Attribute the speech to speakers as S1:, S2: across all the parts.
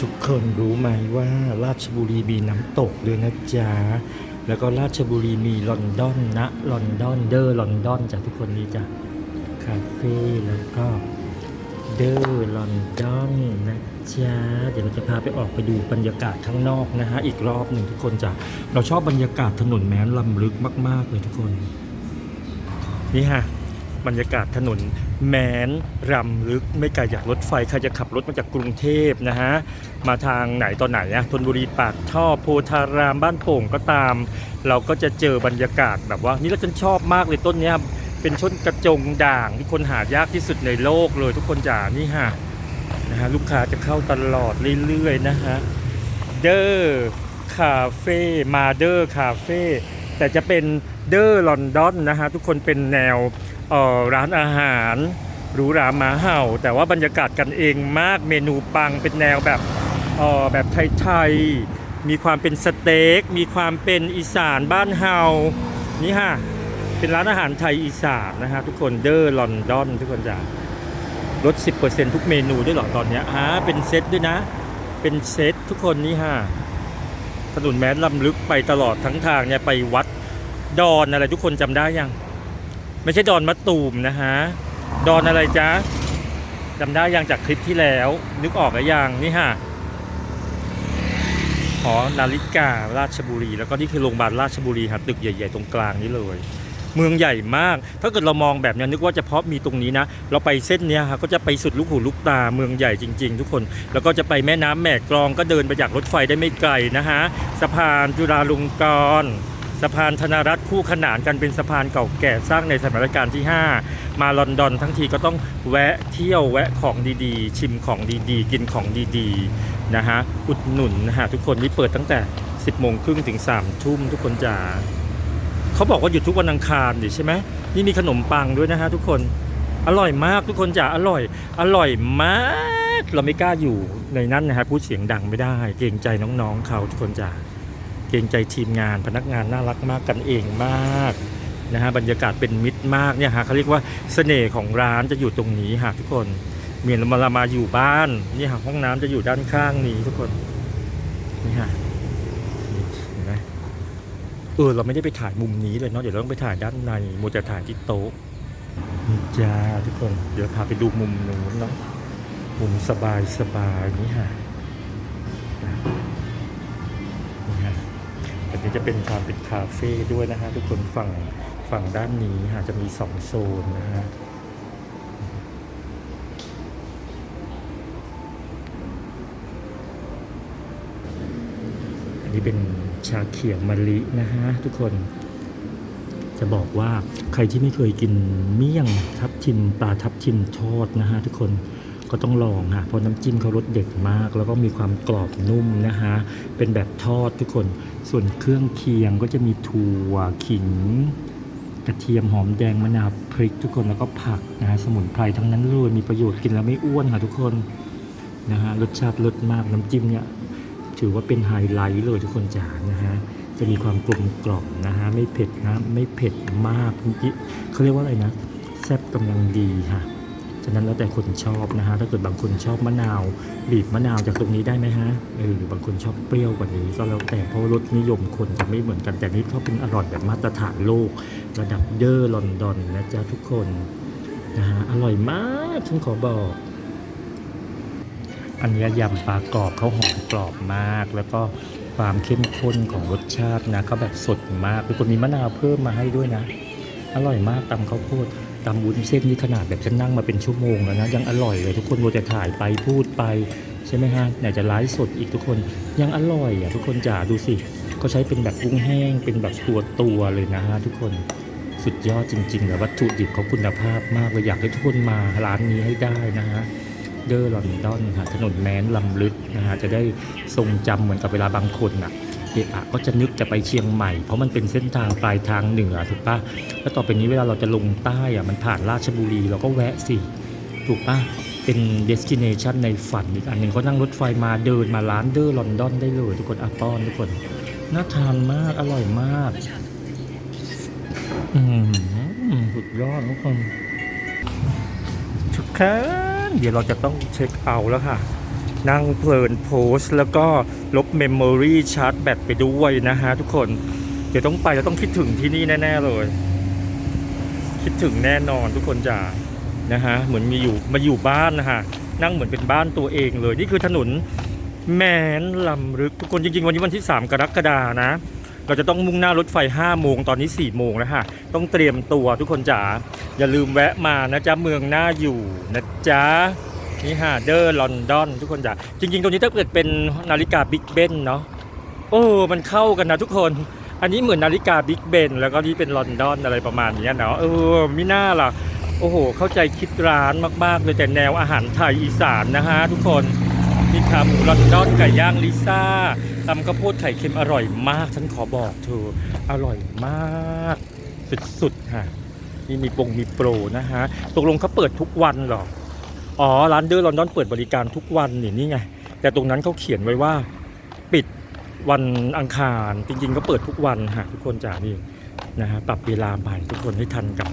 S1: ทุกคนรู้ไหมว่าราชบุรีมีน้ำตกด้วยนะจ๊ะ แล้วก็ราชบุรีมีลอนดอนนะลอนดอนเดอร์ลอนดอนจ้ะทุกคนนี้จ้ะคาเฟ่แล้วก็เดอร์ลอนดอนนะจ๊ะเดี๋ยวเราจะพาไปออกไปดูบรรยากาศข้างนอกนะฮะอีกรอบหนึ่งทุกคนจ้ะเราชอบบรรยากาศถนนแม้นลำลึกมาก ๆ เลยทุกคน นี่ฮะ บรรยากาศถนนแมนรำลึกไม่ไกลจากรถไฟใครจะขับรถมาจากกรุงเทพนะฮะมาทางไหนตอนไหนอะธนบุรีปากท่อโพธารามบ้านโป่งก็ตาม เราก็จะเจอบรรยากาศแบบว่า นี่เราฉันชอบมากเลยต้นเนี้ยเป็นชนกระจงด่างที่คนหายากที่สุดในโลกเลยทุกคนจ๋านี่ฮะนะฮะลูกค้าจะเข้าตลอดเรื่อยๆนะฮะเดอร์คาเฟ่มาเดอร์คาเฟ่แต่จะเป็นเดอร์ลอนดอนนะฮะทุกคนเป็นแนว ร้านอาหารหรูหราหมาเห่า แต่ว่าบรรยากาศกันเองมากเมนูปังเป็นแนวแบบออแบบไทยๆมีความเป็นสเต็กมีความเป็นอีสานบ้านเฮานี่ฮะเป็นร้านอาหารไทยอีสานนะฮะทุกคนเดอร์ลอนดอนทุกคนจ้ะลด 10%ทุกเมนูด้วยหรอตอนเนี้ยฮะเป็นเซตด้วยนะ เป็นเซตทุกคนนี่ฮะถนนแม้นลำลึกไปตลอดทั้งทางเนี่ยไปวัดดอนอะไรทุกคนจำได้ยัง ไม่ใช่ดอนมะตูมนะฮะ ดอนอะไรจ๊ะจำได้ยังจากคลิปที่แล้ว นึกออกหรือยังนี่ฮะหอนาฬิการาชบุรี แล้วก็นี่คือโรงพยาบาลราชบุรีฮะตึกใหญ่ๆตรงกลางนี้เลย เมืองใหญ่มาก ถ้าเกิดเรามองแบบนี้นึกว่าเพาะมีตรงนี้นะ เราไปเส้นนี้ฮะก็จะไปสุดลูกหูลูกตาเมืองใหญ่จริง ๆ ทุกคน แล้วก็จะไปแม่น้ำแม่กลองก็เดินไปจากรถไฟได้ไม่ไกลนะฮะสะพานจุฬาลงกรณ์ สะพานธนรัฐคู่ขนานกันเป็นสะพานเก่าแก่สร้างในสมัยรัชกาลที่ 5 มาลอนดอนทั้งทีก็ต้องแวะเที่ยวแวะของดีๆ ชิมของดีๆ กินของดีๆนะฮะอุดหนุนนะฮะทุกคนนี่เปิดตั้งแต่ 10โมงครึ่งถึง3ทุ่มทุกคนจ๋าเขาบอกว่าหยุดทุกวันอังคารดิใช่ไหมนี่มีขนมปังด้วยนะฮะทุกคนอร่อยมากทุกคนจ๋าอร่อย อร่อยมาก เราไม่กล้าอยู่ในนั้นนะฮะพูดเสียงดังไม่ได้ เกรงใจน้องๆเขาทุกคนจ๋า เกรงใจทีมงานพนักงานน่ารักมากกันเองมากนะฮะบรรยากาศเป็นมิตรมากเนี่ยฮะเขาเรียกว่าเสน่ห์ของร้านจะอยู่ตรงนี้ฮะทุกคนเมียนมาลามาอยู่บ้านนี่ฮะห้องน้ำจะอยู่ด้านข้างนี้ทุกคนนี่ฮะเห็นไหมเออเราไม่ได้ไปถ่ายมุมนี้เลยเนาะเดี๋ยวเราต้องไปถ่ายด้านในมัวแต่ถ่ายที่โต๊ะนี่จ้าทุกคนเดี๋ยวพาไปดูมุมนู้นเนาะมุมสบายสบายๆนี่ฮะ จะเป็นความเป็นคาเฟ่ด้วยนะฮะทุกคนฝั่งฝั่งด้านนี้ฮะจะมีสองโซนนะฮะอันนี้เป็นชาเขียวมะลินะฮะทุกคน จะบอกว่าใครที่ไม่เคยกินเมี่ยงทับทิมปลาทับทิมทอดนะฮะทุกคน ก็ต้องลองฮะเพราะน้ำจิ้มเขารสเด็ดมาก แล้วก็มีความกรอบนุ่มนะฮะเป็นแบบทอดทุกคนส่วนเครื่องเคียงก็จะมีถั่วขิง กระเทียมหอมแดงมะนาวพริกทุกคนแล้วก็ผักนะฮะสมุนไพรทั้งนั้นเลยมีประโยชน์กินแล้วไม่อ้วนค่ะทุกคนนะฮะรสชาติรสมากน้ำจิ้มเนี่ยถือว่าเป็นไฮไลท์เลยทุกคนจ๋านะฮะจะมีความกลมกล่อมนะฮะไม่เผ็ดนะไม่เผ็ดมากเขาเรียกว่าอะไรนะแซ่บกำลังดีค่ะ ฉะนั้นแล้วแต่คนชอบนะฮะ ถ้าเกิดบางคนชอบมะนาว บีบมะนาวจากตรงนี้ได้ไหมฮะเออหรือบางคนชอบเปรี้ยวกว่านี้ก็แล้วแต่เพราะรสนิยมคนจะไม่เหมือนกัน แต่นี่เขาเป็นอร่อยแบบมาตรฐานโลก ระดับเดอร์ลอนดอนนะจ๊ะทุกคนนะฮะอร่อยมากฉันขอบอกอันนี้ยำปลากรอบเขาหอมกรอบมาก แล้วก็ความเข้มข้นของรสชาตินะเขาแบบสดมากทุกคนมีมะนาวเพิ่มมาให้ด้วยนะ อร่อยมากตำข้าวโพด ตำวุ้นเส้นนี่ขนาดแบบฉันนั่งมาเป็นชั่วโมงแล้วนะ ยังอร่อยเลยทุกคนโมจะถ่ายไปพูดไป ใช่ไหมฮะไหนจะไลฟ์สดอีกทุกคนยังอร่อยอะทุกคนจ๋าดูสิเขาใช้เป็นแบบกุ้งแห้ง เป็นแบบตัวตัวเลยนะฮะทุกคนสุดยอดจริงๆแล้ววัตถุดิบเขาคุณภาพมากเลยอยากให้ทุกคนมาร้านนี้ให้ได้นะฮะเดอร์ลอนดอนถนนแมนลำลึกนะฮะจะได้ทรงจำเหมือนกับเวลาบางคนอะ เอะอะก็จะนึกจะไปเชียงใหม่ เพราะมันเป็นเส้นทางปลายทางเหนือถูกปะแล้วต่อไปนี้เวลาเราจะลงใต้อะมันผ่านราชบุรีเราก็แวะสิถูกปะเป็นเดสติเนชันในฝันอีกอันหนึ่งเขานั่งรถไฟมาเดินมาร้านเดอร์ลอนดอนได้เลย ทุกคนอะป้อนทุกคนน่าทานมากอร่อยมาก อืมสุดยอดทุกคนทุกคนเดี๋ยวเราจะต้องเช็คเอาแล้วค่ะ นั่งเพลินโพสแล้วก็ลบเมมโมรีชาร์จแบตไปด้วยนะฮะทุกคน เดี๋ยวต้องไปแล้วต้องคิดถึงที่นี่แน่ ๆ เลย คิดถึงแน่นอนทุกคนจ๋านะฮะเหมือนมีอยู่มาอยู่บ้านนะฮะนั่งเหมือนเป็นบ้านตัวเองเลย นี่คือถนนแมนลำลึกทุกคนจริงๆ วันนี้วันที่ 3 กรกฎานะ เราจะต้องมุ่งหน้ารถไฟ 5 โมงตอนนี้ 4 โมงแล้วฮะต้องเตรียมตัวทุกคนจ๋าอย่าลืมแวะมานะจ๊ะเมืองหน่าอยู่นะจ๊ะ นี่ฮะเดอร์ลอนดอนทุกคนจ๋าจริง ๆ ตัวนี้ถ้าเกิดเป็นนาฬิกาบิ๊กเบนเนาะโอ้มันเข้ากันนะทุกคน อันนี้เหมือนนาฬิกาบิ๊กเบนแล้วก็นี่เป็นลอนดอนอะไรประมาณนี้เนาะเออมิน่าล่ะโอ้โห เข้าใจคิดร้านมากๆเลยแต่แนวอาหารไทยอีสานนะฮะทุกคนนี่ขาหมูลอนดอนไก่ย่างลิซ่าตำข้าวโพดไข่เค็มอร่อยมาก ฉันขอบอกเธออร่อยมาก สุดๆฮะนี่มีปงมีโปรนะฮะตกลงเขาเปิดทุกวันหรอ อ๋อ ร้านเดอร์ลอนดอนเปิดบริการทุกวันนี่นี่ไง แต่ตรงนั้นเขาเขียนไว้ว่าปิดวันอังคารจริงๆ ก็เปิดทุกวันฮะทุกคนจ๋านี่นะฮะปรับเวลาใหม่ทุกคนให้ทันกับ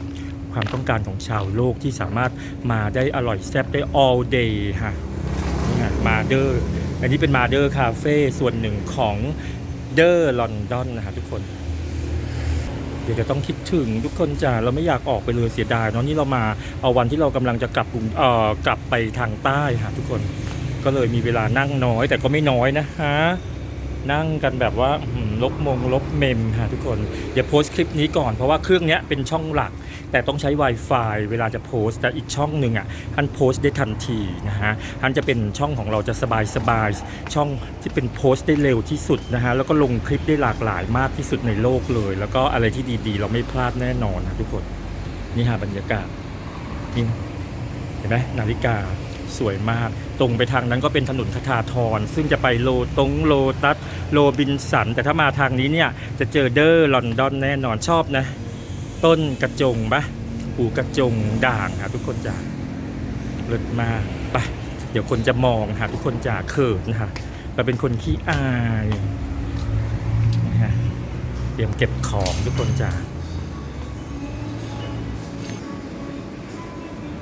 S1: ความต้องการของชาวโลกที่สามารถมาได้อร่อยแซ่บได้ all day ฮะนี่ฮะมาเดอร์อันนี้เป็นมาเดอร์คาเฟ่ส่วนหนึ่งของเดอร์ลอนดอนนะฮะทุกคน เดี๋ยวจะต้องคิดถึงทุกคนจ้ะเราไม่อยากออกไปเลยเสียดายเนาะนี่เรามาเอาวันที่เรากำลังจะกลับกรุงเอ่อกลับไปทางใต้ฮะทุกคนก็เลยมีเวลานั่งน้อยแต่ก็ไม่น้อยนะฮะนั่งกันแบบว่าอื ลบมงลบเมมฮะทุกคนเดี๋ยวโพสต์คลิปนี้ก่อนเพราะว่าเครื่องนี้เป็นช่องหลัก แต่ต้องใช้ Wi-Fi เวลาจะโพสต์แต่อีกช่องหนึ่งอะท่านโพสต์ได้ทันทีนะฮะท่านจะเป็นช่องของเราจะสบายสบายช่องที่เป็นโพสต์ได้เร็วที่สุดนะฮะแล้วก็ลงคลิปได้หลากหลายมากที่สุดในโลกเลย แล้วก็อะไรที่ดีๆ เราไม่พลาดแน่นอนนะทุกคนนี่ฮะบรรยากาศนี่เห็นไหมนาฬิกา สวยมาก ตรงไปทางนั้นก็เป็นถนนคทาทร ซึ่งจะไปโลตงโลตัสโลบินสัน แต่ถ้ามาทางนี้เนี่ย จะเจอเดอร์ลอนดอนแน่นอนชอบนะ ต้นกระจงปะหูกระจงด่างค่ะทุกคนจ๋าเลิศมากไปเดี๋ยวคนจะมองค่ะทุกคนจ๋าเขินค่ะเราเป็นคนขี้อายนะฮะเตรียมเก็บของทุกคนจ๋า